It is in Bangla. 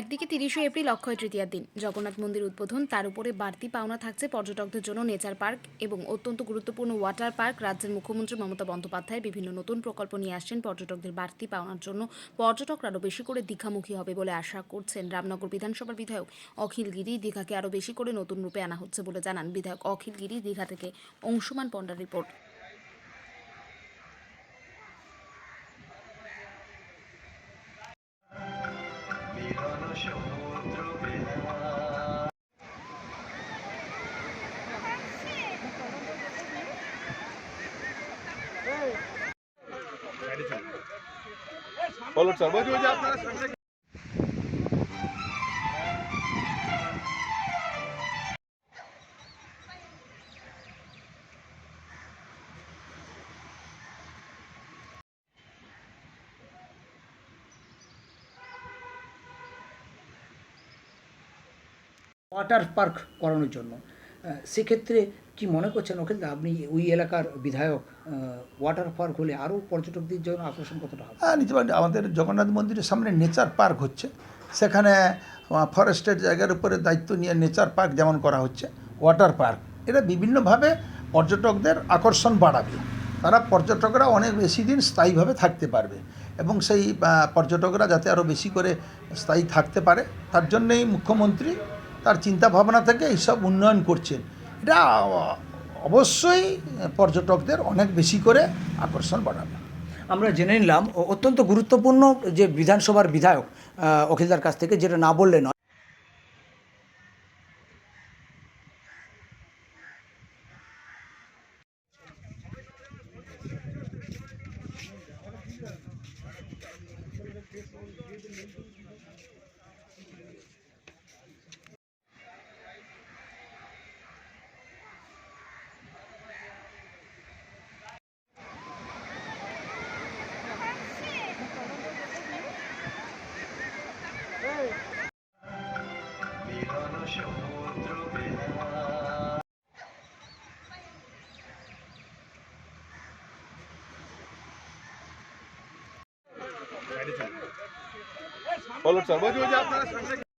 একদিকে তিরিশে এপ্রিল অক্ষয় তৃতীয়ার দিন। জগন্নাথ মন্দির উদ্বোধন, তার উপরে বাড়তি পাওনা থাকছে পর্যটকদের জন্য নেচার পার্ক এবং অত্যন্ত গুরুত্বপূর্ণ ওয়াটার পার্ক, রাজ্যের মুখ্যমন্ত্রী মমতা বন্দ্যোপাধ্যায় বিভিন্ন নতুন প্রকল্প নিয়ে আসছেন। পর্যটকদের বাড়তি পাওনার জন্য পর্যটকরা আরও বেশি করে দীঘামুখী হবে বলে আশা করছেন রামনগর বিধানসভার বিধায়ক অখিল গিরি। দীঘাকে আরও বেশি করে নতুন রূপে আনা হচ্ছে বলে জানান বিধায়ক অখিল গিরি। দীঘা থেকে অংশুমান পণ্ডার রিপোর্ট। ফলো স্যার ওই যে আপনারা ওয়াটার পার্ক করানোর জন্য। সেক্ষেত্রে কি মনে করছেন ওখানে আপনি ওই এলাকার বিধায়ক ওয়াটার পার্ক হলে আরও পর্যটকদের জন্য আকর্ষণ কতটা হবে? হ্যাঁ নিতে পারি আমাদের জগন্নাথ মন্দিরের সামনে নেচার পার্ক হচ্ছে। সেখানে ফরেস্টের জায়গার উপরে দায়িত্ব নিয়ে নেচার পার্ক যেমন করা হচ্ছে, ওয়াটার পার্ক, এটা বিভিন্নভাবে পর্যটকদের আকর্ষণ বাড়াবে। তারা পর্যটকরা অনেক বেশি দিন স্থায়ীভাবে থাকতে পারবে এবং সেই পর্যটকরা যাতে আরও বেশি করে স্থায়ী থাকতে পারে, তার জন্যই মুখ্যমন্ত্রী তার চিন্তা ভাবনা থেকে এইসব উন্নয়ন করছেন। এটা অবশ্যই পর্যটকদের অনেক বেশি করে আকর্ষণ বাড়াবে। আমরা জেনে নিলাম অত্যন্ত গুরুত্বপূর্ণ যে বিধানসভার বিধায়ক অখিলদার কাছ থেকে, যেটা না বললে নয়। ফলো স্যার ওই যে আপনারা